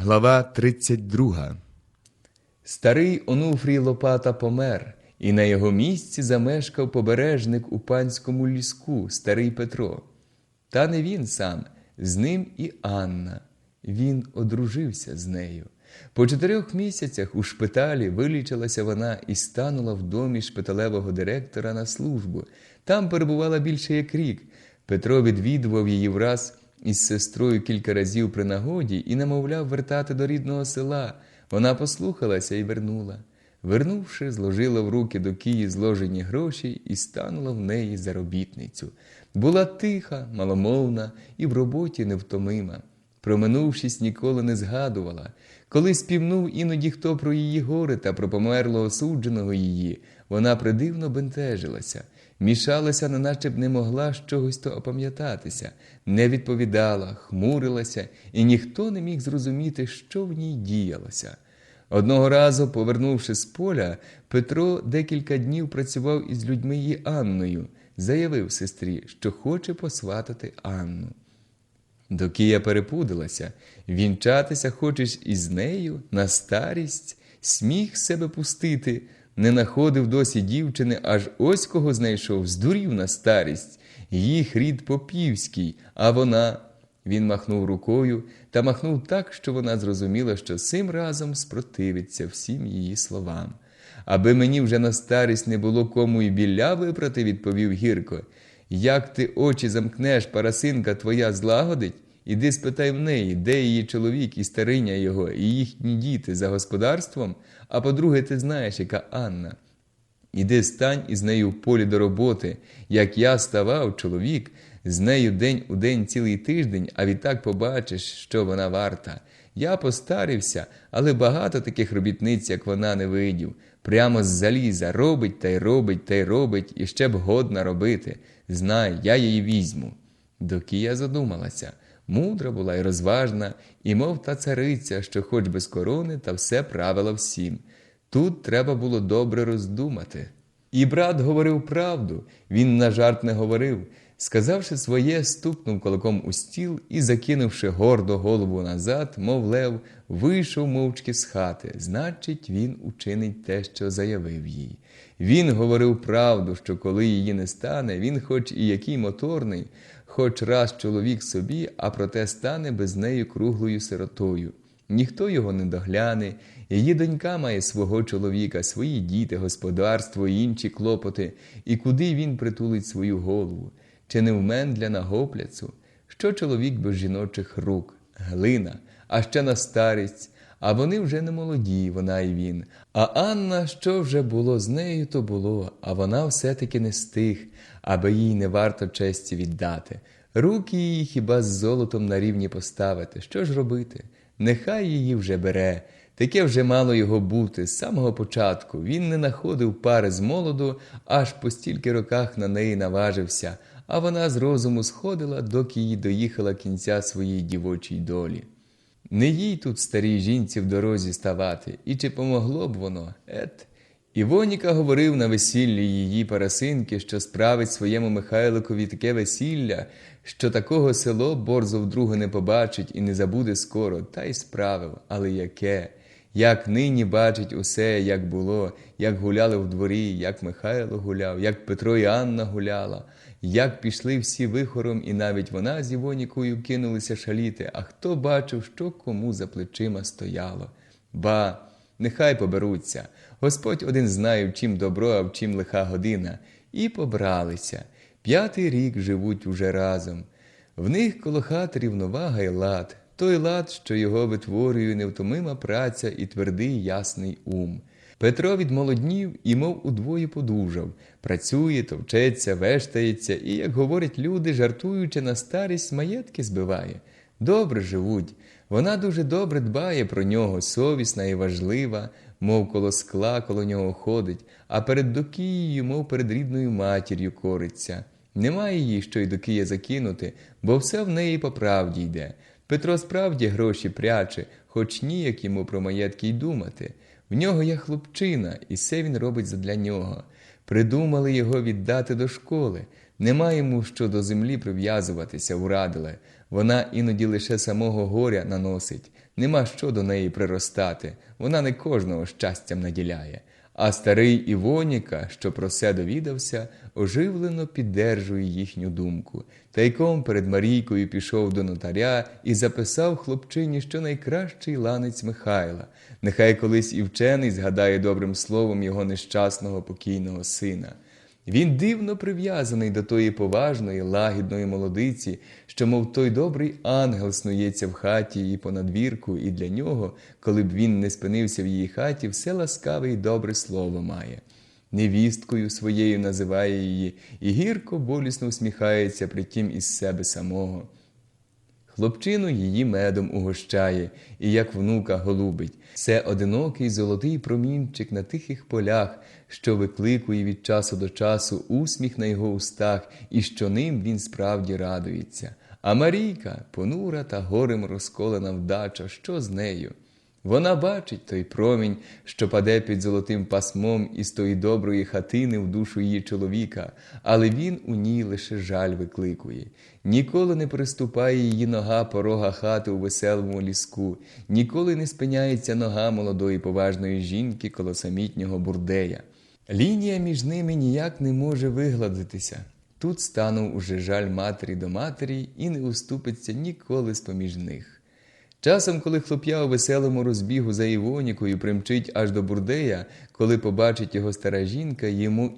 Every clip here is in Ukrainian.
Глава 32 Старий Онуфрій Лопата помер, і на його місці замешкав побережник у панському ліску, старий Петро. Та не він сам, з ним і Анна. Він одружився з нею. По чотирьох місяцях у шпиталі вилічилася вона і станула в домі шпиталевого директора на службу. Там перебувала більше як рік. Петро відвідував її враз із сестрою кілька разів при нагоді і намовляв вертати до рідного села. Вона послухалася і вернула. Вернувши, зложила в руки до Киї зложені гроші і станула в неї заробітницю. Була тиха, маломовна і в роботі невтомима. Про минувшість ніколи не згадувала. Коли співнув іноді хто про її горе та про померлого судженого її, вона придивно бентежилася, мішалася, неначе б не могла з чогось то опам'ятатися, не відповідала, хмурилася, і ніхто не міг зрозуміти, що в ній діялося. Одного разу, повернувши з поля, Петро декілька днів працював із людьми і Анною, заявив сестрі, що хоче посватати Анну. Докія перепудилася, вінчатися хочеш із нею на старість, сміх себе пустити, не находив досі дівчини, аж ось кого знайшов, здурів на старість, їх рід попівський, а вона. Він махнув рукою та махнув так, що вона зрозуміла, що цим разом спротивиться всім її словам. Аби мені вже на старість не було кому і біля випрати, відповів гірко. Як ти очі замкнеш, парасинка твоя злагодить, іди спитай в неї, де її чоловік і стариня його, і їхні діти за господарством, а по-друге, ти знаєш, яка Анна. Іди стань із нею в полі до роботи, як я ставав, чоловік, з нею день у день цілий тиждень, а відтак побачиш, що вона варта. Я постарився, але багато таких робітниць, як вона, не видів. Прямо з заліза робить та й робить та й робить, і ще б годна робити. Знай, я її візьму. Докія задумалася. Мудра була й розважна, і мов та цариця, що хоч без корони, та все правила всім. Тут треба було добре роздумати. І брат говорив правду, він на жарт не говорив. Сказавши своє, стукнув кулаком у стіл і, закинувши гордо голову назад, мов лев, вийшов мовчки з хати. Значить, він учинить те, що заявив їй. Він говорив правду, що коли її не стане, він, хоч і який моторний, хоч раз чоловік собі, а проте стане без неї круглою сиротою. Ніхто його не догляне, її донька має свого чоловіка, свої діти, господарство і інші клопоти, і куди він притулить свою голову, чи не вмен для нагопляцу, що чоловік без жіночих рук, глина, а ще на старість, а вони вже не молоді, вона і він. А Анна, що вже було з нею, то було, а вона все-таки не стих, аби їй не варто честі віддати. Руки її хіба з золотом на рівні поставити. Що ж робити? Нехай її вже бере. Таке вже мало його бути з самого початку. Він не находив пари з молоду, аж по стільки роках на неї наважився, а вона з розуму сходила, доки їй доїхала кінця своєї дівочій долі. Не їй тут старій жінці в дорозі ставати, і чи помогло б воно, ет. Івоніка говорив на весіллі її парасинки, що справить своєму Михайликові таке весілля, що такого село борзо вдруге не побачить і не забуде скоро, та й справив, але яке? Як нині бачить усе, як було, як гуляли в дворі, як Михайло гуляв, як Петро і Анна гуляла, як пішли всі вихором, і навіть вона з Івонікою кинулися шаліти, а хто бачив, що кому за плечима стояло. Ба, нехай поберуться. Господь один знає, в чим добро, а в чим лиха година. І побралися. П'ятий рік живуть уже разом. В них коло хати рівновага й лад, той лад, що його витворює невтомима праця і твердий ясний ум. Петро відмолоднів і, мов удвоє подужав, працює, товчеться, вештається і, як говорять люди, жартуючи на старість, маєтки збиває. Добре живуть. Вона дуже добре дбає про нього, совісна і важлива, мов коло скла коло нього ходить, а перед докією, мов перед рідною матір'ю кориться. Немає їй, що й до Кия закинути, бо все в неї по правді йде. Петро справді гроші пряче, хоч ніяк йому про маєтки й думати. В нього є хлопчина, і все він робить задля нього. Придумали його віддати до школи. Нема йому що до землі прив'язуватися, урадили. Вона іноді лише самого горя наносить. нема що до неї приростати, вона не кожного щастям наділяє. А старий Івоніка, що про це довідався, оживлено піддержує їхню думку. Тайком перед Марійкою пішов до нотаря і записав хлопчині, що найкращий ланець Михайла. Нехай колись і вчений згадає добрим словом його нещасного покійного сина. Він дивно прив'язаний до тої поважної, лагідної молодиці, що, мов той добрий ангел, снується в хаті і по надвірку, і для нього, коли б він не спинився в її хаті, все ласкаве і добре слово має. Невісткою своєю називає її і гірко болісно усміхається притім із себе самого. Хлопчину її медом угощає, і як внука голубить. Це одинокий золотий промінчик на тихих полях, що викликує від часу до часу усміх на його устах, і що ним він справді радується. А Марійка, понура та горем розколена вдача, що з нею? Вона бачить той промінь, що паде під золотим пасмом із тої доброї хатини в душу її чоловіка, але він у ній лише жаль викликує. Ніколи не приступає її нога порога хати у веселому ліску, ніколи не спиняється нога молодої поважної жінки коло самітнього бурдея. Лінія між ними ніяк не може вигладитися. Тут станув уже жаль матері до матері і не уступиться ніколи з поміж них. Часом, коли хлоп'я у веселому розбігу за Івонікою примчить аж до бурдея, коли побачить його стара жінка, йому.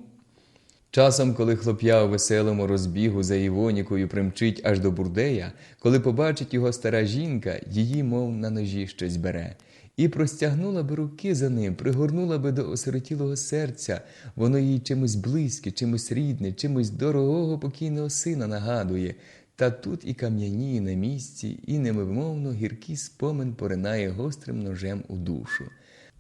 Часом, коли хлоп'я у веселому розбігу за Івонікою примчить аж до бурдея, коли побачить його стара жінка, її, мов на ножі щось бере. І простягнула би руки за ним, пригорнула би до осиротілого серця, воно їй чимось близьке, чимось рідне, чимось дорогого покійного сина нагадує. Та тут і кам'яні на місці, і невимовно гіркий спомин поринає гострим ножем у душу.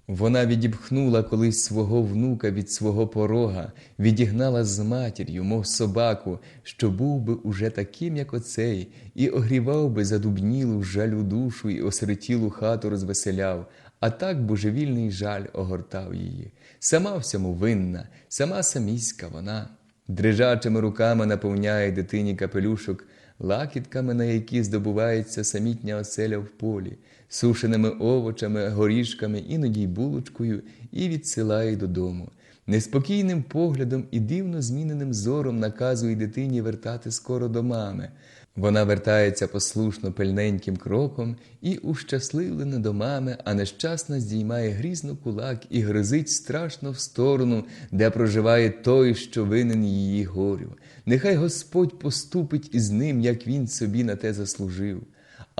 Вона відіпхнула колись свого внука від свого порога, відігнала з матір'ю, мов собаку, що був би уже таким, як оцей, і огрівав би задубнілу жалю душу і осиротілу хату розвеселяв, а так божевільний жаль огортав її. Сама всьому винна, сама саміська вона. Дрижачими руками наповняє дитині капелюшок, лакітками, на які здобувається самітня оселя в полі, сушеними овочами, горішками, іноді й булочкою, і відсилає додому. Неспокійним поглядом і дивно зміненим зором наказує дитині вертати скоро до мами. Вона вертається послушно пильненьким кроком і ущасливлена до мами, а нещасна здіймає грізно кулак і гризить страшно в сторону, де проживає той, що винен її горю. Нехай Господь поступить із ним, як він собі на те заслужив.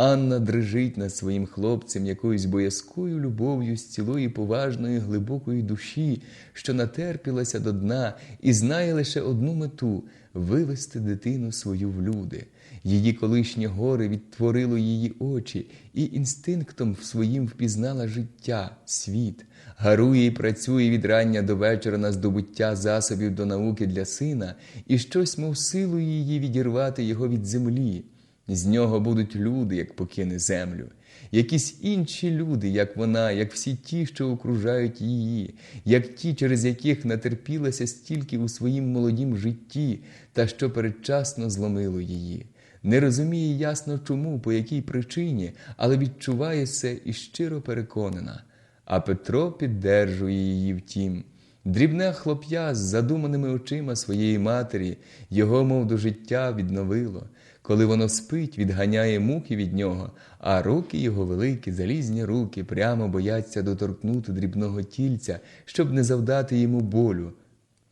Анна дрижить над своїм хлопцем якоюсь боязкою любов'ю з цілої поважної глибокої душі, що натерпілася до дна і знає лише одну мету вивести дитину свою в люди. Її колишнє горе відтворило її очі, і інстинктом в своїм впізнала життя, світ, гарує і працює від рання до вечора на здобуття засобів до науки для сина, і щось, мов силою її відірвати його від землі. З нього будуть люди, як покине землю, якісь інші люди, як вона, як всі ті, що окружають її, як ті, через яких натерпілася стільки у своїм молодім житті, та що передчасно зломило її. Не розуміє ясно чому, по якій причині, але відчуває це і щиро переконана. А Петро піддержує її втім. Дрібне хлоп'я з задуманими очима своєї матері його, мов до життя, відновило. Коли воно спить, відганяє муки від нього, а руки його великі, залізні руки, прямо бояться доторкнути дрібного тільця, щоб не завдати йому болю.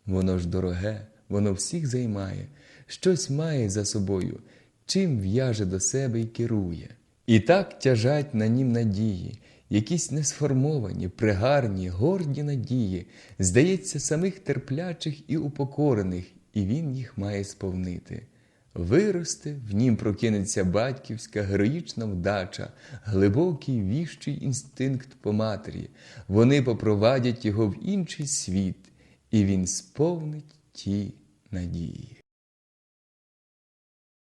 Воно ж дороге, воно всіх займає, щось має за собою, чим в'яже до себе і керує. І так тяжать на нім надії, якісь несформовані, пригарні, горді надії, здається, самих терплячих і упокорених, і він їх має сповнити. Виросте, в нім прокинеться батьківська героїчна вдача, глибокий віщий інстинкт по матері. Вони попровадять його в інший світ, і він сповнить ті надії.